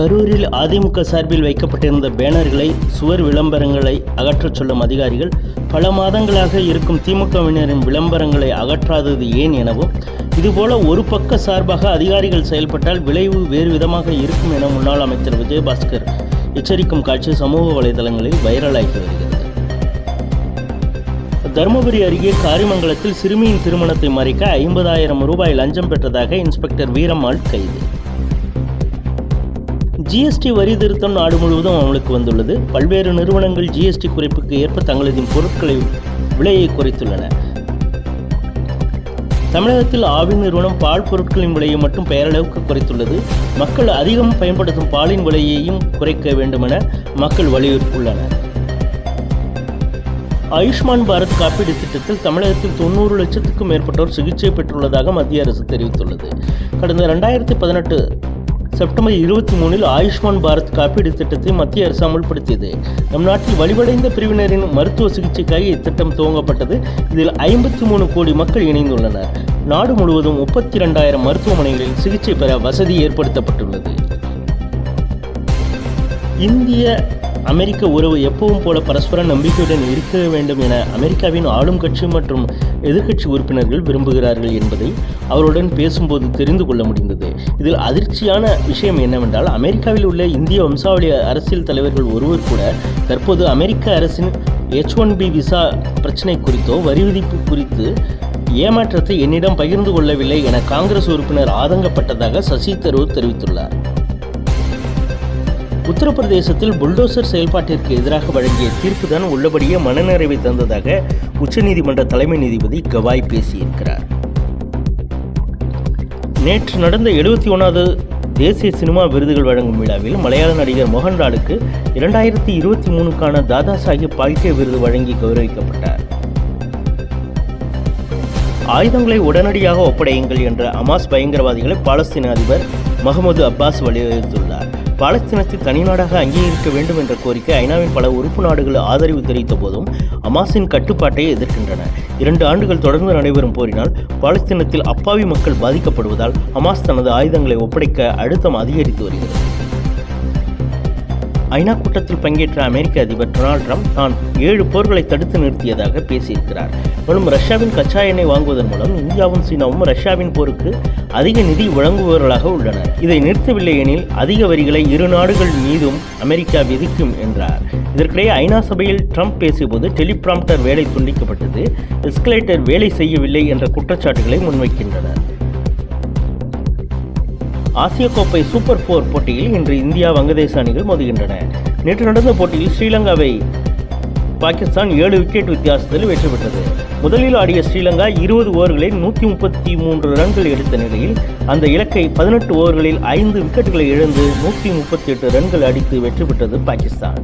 கரூரில் அதிமுக சார்பில் வைக்கப்பட்டிருந்த பேனர்களை சுவர் விளம்பரங்களை அகற்றச் சொல்லும் அதிகாரிகள் பல மாதங்களாக இருக்கும் திமுகவினரின் விளம்பரங்களை அகற்றாதது ஏன் எனவும் இதுபோல ஒரு பக்க சார்பாக அதிகாரிகள் செயல்பட்டால் விளைவு வேறு விதமாக இருக்கும் என முன்னாள் அமைச்சர் விஜயபாஸ்கர் எச்சரிக்கும் காட்சி சமூக வலைதளங்களில் வைரலாகி வருகிறது. தருமபுரி அருகே காரிமங்கலத்தில் சிறுமியின் திருமணத்தை மறைக்க ஐம்பதாயிரம் ரூபாய் லஞ்சம் பெற்றதாக இன்ஸ்பெக்டர் வீரம்மாள் கைது. ஜிஎஸ்டி வரி திருத்தம் நாடு முழுவதும் அமலுக்கு வந்துள்ளது. பல்வேறு நிறுவனங்கள் ஜிஎஸ்டி குறைப்புக்கு ஏற்ப தங்களது பொருட்களை விலையை குறைத்துள்ளன. தமிழகத்தில் ஆவி நிறுவனம் பால் பொருட்களின் விலையை மட்டும் பெயரளவுக்கு குறைத்துள்ளது. மக்கள் அதிகம் பயன்படுத்தும் பாலின் விலையையும் குறைக்க வேண்டுமென மக்கள் வலியுறுத்தியுள்ளனர். ஆயுஷ்மான் பாரத் காப்பீடு திட்டத்தில் தமிழகத்தில் தொண்ணூறு லட்சத்துக்கும் மேற்பட்டோர் சிகிச்சை பெற்றுள்ளதாக மத்திய அரசு தெரிவித்துள்ளது. கடந்த ரெண்டாயிரத்தி பதினெட்டு செப்டம்பர் இருபத்தி மூணில் ஆயுஷ்மான் பாரத் காப்பீடு திட்டத்தை மத்திய அரசு அமல்படுத்தியது. நம் நாட்டில் வலிவடைந்த பிரிவினரின் மருத்துவ சிகிச்சைக்காக இத்திட்டம் துவங்கப்பட்டது. இதில் ஐம்பத்தி மூணு கோடி மக்கள் இணைந்துள்ளனர். நாடு முழுவதும் முப்பத்தி இரண்டாயிரம் மருத்துவமனைகளில் சிகிச்சை பெற வசதி ஏற்படுத்தப்பட்டுள்ளது. இந்திய அமெரிக்க உறவு எப்பவும் போல பரஸ்பர நம்பிக்கையுடன் இருக்க வேண்டும் என அமெரிக்காவின் ஆளும் கட்சி மற்றும் எதிர்க்கட்சி உறுப்பினர்கள் விரும்புகிறார்கள் என்பதை அவருடன் பேசும்போது தெரிந்து கொள்ள முடிந்தது. இதில் அதிர்ச்சியான விஷயம் என்னவென்றால் அமெரிக்காவில் உள்ள இந்திய வம்சாவளி அரசியல் தலைவர்கள் ஒருவர் கூட தற்போது அமெரிக்க அரசின் எச் ஒன் பி விசா பிரச்சினை குறித்தோ வரி விதிப்பு குறித்து ஏமாற்றத்தை என்னிடம் பகிர்ந்து கொள்ளவில்லை என காங்கிரஸ் உறுப்பினர் ஆதங்கப்பட்டதாக சசி தரூர் தெரிவித்துள்ளார். உத்தரப்பிரதேசத்தில் புல்டோசர் செயல்பாட்டிற்கு எதிராக வழங்கிய தீர்ப்புதான் உள்ளபடியே மனநிறைவை தந்ததாக உச்சநீதிமன்ற தலைமை நீதிபதி கவாய் பேசியிருக்கிறார். நேற்று நடந்த எழுபத்தி ஒன்றாவது தேசிய சினிமா விருதுகள் வழங்கும் விழாவில் மலையாள நடிகர் மோகன்லாலுக்கு இரண்டாயிரத்தி இருபத்தி மூணுக்கான தாதா சாஹிப் பால்கே விருது வழங்கி கௌரவிக்கப்பட்டார். ஆயுதங்களை உடனடியாக ஒப்படையுங்கள் என்ற அமாஸ் பயங்கரவாதிகளை பாலஸ்தீன அதிபர் மஹமது அப்பாஸ் வலியுறுத்தியுள்ளார். பாலஸ்தீனத்தை தனிநாடாக அங்கீகரிக்க வேண்டும் என்ற கோரிக்கை ஐநாவின் பல உறுப்பு நாடுகள் ஆதரவு தெரிவித்த போதும் அமாஸின் கட்டுப்பாட்டை எதிர்க்கின்றன. இரண்டு ஆண்டுகள் தொடர்ந்து நடைபெறும் போரினால் பாலஸ்தீனத்தில் அப்பாவி மக்கள் பாதிக்கப்படுவதால் அமாஸ் தனது ஆயுதங்களை ஒப்படைக்க அழுத்தம் அதிகரித்து வருகிறது. ஐநா கூட்டத்தில் பங்கேற்ற அமெரிக்க அதிபர் டொனால்ட் ட்ரம்ப் தான் ஏழு போர்களை தடுத்து நிறுத்தியதாக பேசியிருக்கிறார். மேலும் ரஷ்யாவின் கச்சா எண்ணெய் வாங்குவதன் மூலம் இந்தியாவும் சீனாவும் ரஷ்யாவின் போருக்கு அதிக நிதி வழங்குபவர்களாக உள்ளனர். இதை நிறுத்தவில்லை எனில் அதிக வரிகளை இரு நாடுகள் மீதும் அமெரிக்கா விதிக்கும் என்றார். இதற்கிடையே ஐநா சபையில் ட்ரம்ப் பேசியபோது டெலிபிராம்டர் வேலை துண்டிக்கப்பட்டது எஸ்கலேட்டர் வேலை செய்யவில்லை என்ற குற்றச்சாட்டுகளை முன்வைக்கின்றனர். ஆசிய கோப்பை சூப்பர் போர் போட்டியில் இன்று இந்தியா வங்கதேச அணிகள் மோதுகின்றன. நேற்று நடந்த போட்டியில் ஸ்ரீலங்காவை பாகிஸ்தான் ஏழு விக்கெட் வித்தியாசத்தில் வெற்றி பெற்றது. முதலில் ஆடிய ஸ்ரீலங்கா இருபது ஓவர்களில் நூற்றி முப்பத்தி மூன்று ரன்கள் எடுத்த நிலையில் அந்த இலக்கை பதினெட்டு ஓவர்களில் ஐந்து விக்கெட்டுகளை இழந்து நூற்றி முப்பத்தி எட்டு ரன்கள் அடித்து வெற்றி பெற்றது பாகிஸ்தான்.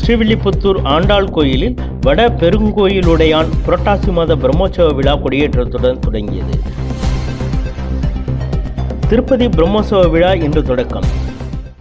ஸ்ரீவில்லிபுத்தூர் ஆண்டாள் கோயிலில் வட பெருங்கோயிலுடையான் புரட்டாசி மாத பிரம்மோற்சவ விழா கொடியேற்றத்துடன் தொடங்கியது. திருப்பதி பிரம்மோத்சவ விழா இன்று தொடக்கம்.